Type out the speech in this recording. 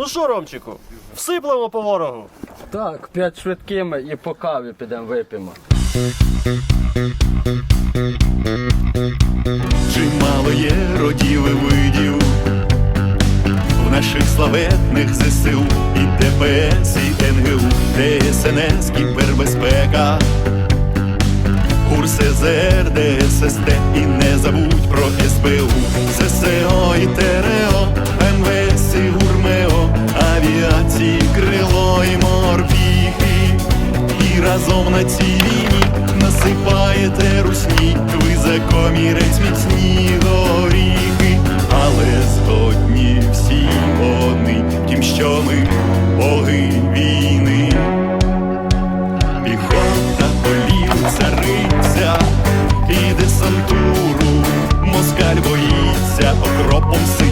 Ну що, Ромчику, всиплемо по ворогу. Так, п'ять швидкими і по каві підемо вип'ємо. Чимало є родів і видів в наших славетних ЗСУ і ДПС, і НГУ, ДСНС, кібербезпека, ГУР-СЗР, ДССТ і не забудь про СБУ, ЗСО і ТРО, разом на цій війні насипаєте русні, ви за комірець міцні горіхи, але згодні всі вони, тим, що ми боги війни. Піхота полів цариця і десантуру, москаль боїться, окропом ситься,